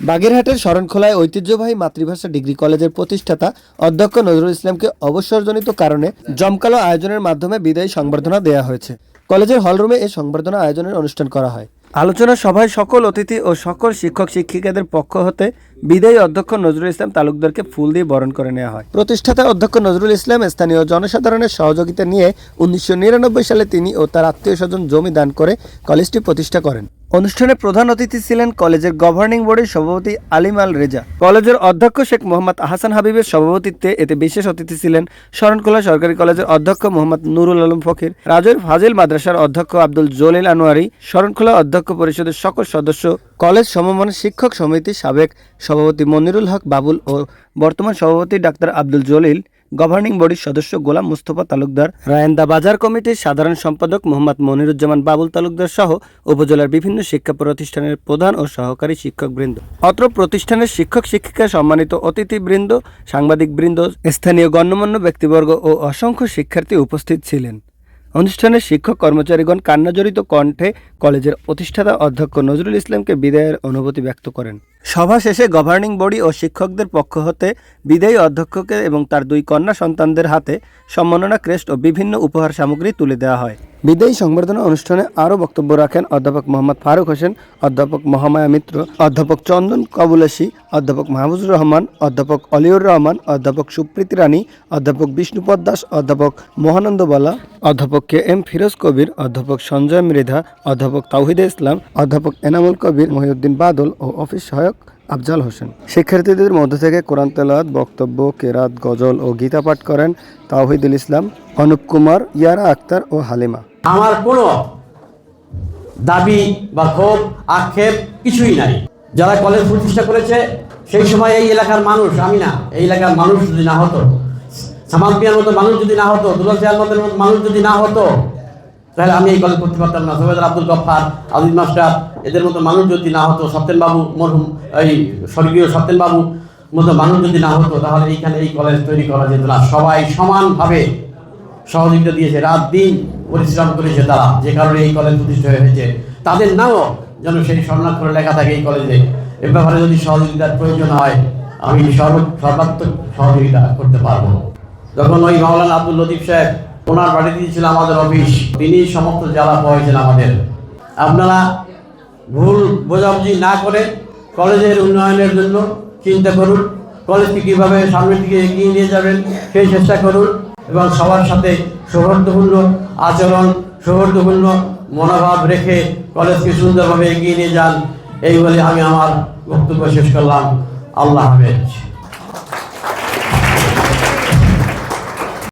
বাগেরহাটের শরণখোলায় ঐতিহ্যবাহী মাতৃভাষা ডিগ্রি কলেজের প্রতিষ্ঠাতা অধ্যক্ষ নজরুল ইসলামকে অবসরজনিত কারণে জমকালো আয়োজনের মাধ্যমে বিদায়ী সংবর্ধনা দেওয়া হয়েছে। কলেজের হলরুমে এই সংবর্ধনা আয়োজনের অনুষ্ঠান করা হয়। আলোচনা সভায় সকল অতিথি ও সকল শিক্ষক শিক্ষিকাদের পক্ষ হতে বিদায়ী অধ্যক্ষ নজরুল ইসলাম তালুকদারকে ফুল দিয়ে বরণ করে নেওয়া হয়। প্রতিষ্ঠাতা অধ্যক্ষ নজরুল ইসলাম স্থানীয় জনসাধারণের সহযোগিতা নিয়ে উনিশশো নিরানব্বই সালে তিনি ও তার আত্মীয় স্বজন জমি দান করে কলেজটি প্রতিষ্ঠা করেন। অনুষ্ঠানে প্রধান অতিথি ছিলেন কলেজের গভর্নিং বোর্ডের সভাপতি আলিম আল রেজা। কলেজের অধ্যক্ষ শেখ মোহাম্মদ আহসান হাবিবের সভাপতিত্বে এতে বিশেষ অতিথি ছিলেন শরণখোলা সরকারি কলেজের অধ্যক্ষ মোহাম্মদ নুরুল আলম ফকির, রাজৈর ফাজিল মাদ্রাসার অধ্যক্ষ আব্দুল জলিল আনোয়ারি শরণখোলা অধ্যক্ষ পরিষদের সকল সদস্য, কলেজ সমমান শিক্ষক সমিতির সাবেক সভাপতি মনিরুল হক বাবুল ও বর্তমান সভাপতি ডাক্তার আব্দুল জলিল। গভর্নিং বডির সদস্য গোলাম মুস্তফা তালুকদার, রায়েন্দা বাজার কমিটির সাধারণ সম্পাদক মোহাম্মদ মনিরুজ্জামান বাবুল তালুকদার সহ উপজেলার বিভিন্ন শিক্ষা প্রতিষ্ঠানের প্রধান ও সহকারী শিক্ষকবৃন্দ। অত্র প্রতিষ্ঠানের শিক্ষক, শিক্ষিকা, সম্মানিত অতিথিবৃন্দ, সাংবাদিকবৃন্দ, স্থানীয় গণ্যমান্য ব্যক্তিবর্গ ও অসংখ্য শিক্ষার্থী উপস্থিত ছিলেন। অনুষ্ঠানে শিক্ষক কর্মচারীগণ কান্নাজড়িত কণ্ঠে কলেজের প্রতিষ্ঠাতা অধ্যক্ষ নজরুল ইসলামকে বিদায়ের অনুভূতি ব্যক্ত করেন। সভা শেষে গভর্নিং বডি ও শিক্ষকদের পক্ষ হতে বিদায়ী অধ্যক্ষকে এবং তার দুই কন্যা সন্তানদের হাতে সম্মাননা ক্রেস্ট ও বিভিন্ন উপহার সামগ্রী তুলে দেওয়া হয়। বিদায়ী সংবর্ধনা অনুষ্ঠানে আরও বক্তব্য রাখেন অধ্যাপক মোহাম্মদ ফারুক হোসেন, অধ্যাপক মহামায়া মিত্র, অধ্যাপক চন্দন কবুলাসী অধ্যাপক মাহবুজুর রহমান, অধ্যাপক অলিউর রহমান, অধ্যাপক সুপ্রীতি রানী, অধ্যাপক বিষ্ণুপদ দাস, অধ্যাপক মহানন্দ বালা, অধ্যাপক কে এম ফিরোজ কবির, অধ্যাপক সঞ্জয় মৃধা, অধ্যাপক তাওহিদে ইসলাম, অধ্যাপক এনামুল কবির, মহিউদ্দিন বাদল ও অফিস সহায়ক আফজাল হোসেন। শিক্ষার্থীদের মধ্য থেকে কোরআন তেলাওয়াত, বক্তব্য, কেরাত, গজল ও গীতা পাঠ করেন তাওহিদুল ইসলাম, অনুপ কুমার, ইয়ারা আক্তার ও হালিমা। আমার কোনো দাবি বা ক্ষোভ, আক্ষেপ কিছুই নাই। যারা কলেজ প্রতিষ্ঠা করেছে, সেই সময় এই এলাকার মানুষ, আমি না, এই এলাকার মানুষ যদি না হতো পিয়ার মতো মানুষ যদি না হতো, দুলাল মতো মানুষ যদি না হতো তাহলে আমি এই কলেজ করতে পারতাম না। সৈয়দ আব্দুল গফার আদিল মাস্টার, এদের মতো মানুষ যদি না হতো সত্যেনবাবু মরহুম, এই স্বর্গীয় সত্যেনবাবু মতো মানুষ যদি না হতো, তাহলে এইখানে এই কলেজ তৈরি করা যেত না। সবাই সমানভাবে সহযোগিতা দিয়েছে, রাত দিন পরিশ্রম করেছে তারা, যে কারণে এই কলেজ প্রতিষ্ঠা হয়েছে। তাদের নামও যেন সেই স্বর্ণাক্ষরে লেখা থাকে এই কলেজে এ ব্যাপারে যদি সহযোগিতার প্রয়োজন হয়, আমি সর্ব সর্বাত্মক সহযোগিতা করতে পারব। যখন ওই মাওলানা আব্দুল লতিফ সাহেব ওনার বাড়িতে ছিল আমাদের অফিস। তিনি সমস্ত জ্বালা পাওয়াইছেন আমাদের। আপনারা ভুল বোঝাবুঝি না করে কলেজের উন্নয়নের জন্য চিন্তা করুন। কলেজকে কীভাবে সামনের দিকে এগিয়ে নিয়ে যাবেন, সেই চেষ্টা করুন এবং সবার সাথে সৌহার্দ্যপূর্ণ আচরণ, সৌহার্দ্যপূর্ণ মনোভাব রেখে কলেজকে সুন্দরভাবে এগিয়ে নিয়ে যান। এই বলে আমি আমার বক্তব্য শেষ করলাম। আল্লাহ হাফেজ।